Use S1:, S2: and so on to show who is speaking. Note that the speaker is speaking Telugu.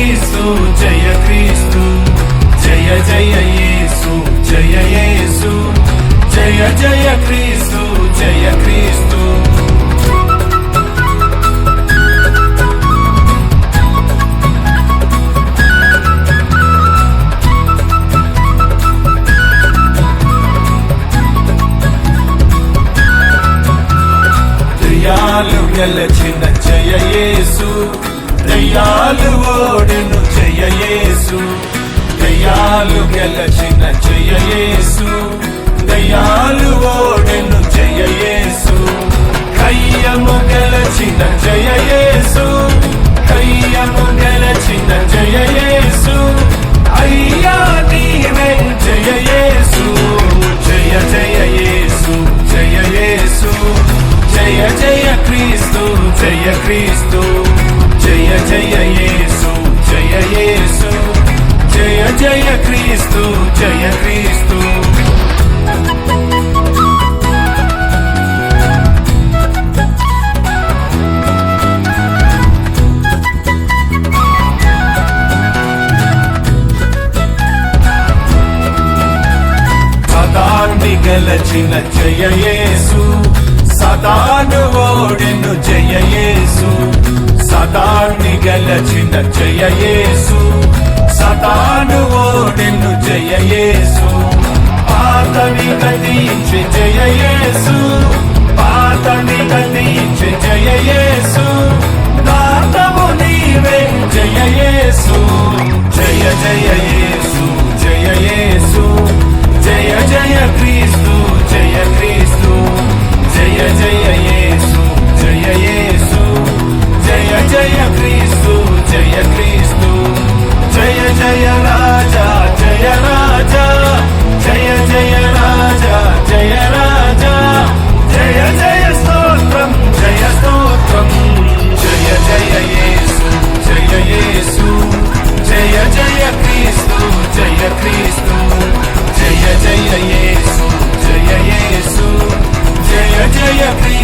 S1: జయ క్రీస్తు జయ క్రీస్తు జయ జయ యేసు జయ యేసు జయ జయ క్రీస్తు జయ క్రీస్తు. దయ్యాలు గెలచిన జయ యేసు దయ్యాలు ఓ గెలచిన జయయేసు దయాలు ఓడెను జయయేసు కయ్యము గెలచిన జయయేసు కయ్యము గెలచిన జయయేసు అయ్యా నీవే జయయేసు జయ జయయేసు జయయేసు జయ జయ క్రీస్తు జయ క్రీస్తు. గెలచిన జయయేసు సదాను ఓడెను జయయేసు సదాన్ని గెలచిన జయయేసు సదాను ఓడెను జయయేసు పాతని గతించి జయయేసు పాతని గతించి జయయేసు క్రీస్తు జయ జయ యేసు జయ యేసు జయ జయ క్రీస్తు జయ క్రీస్తు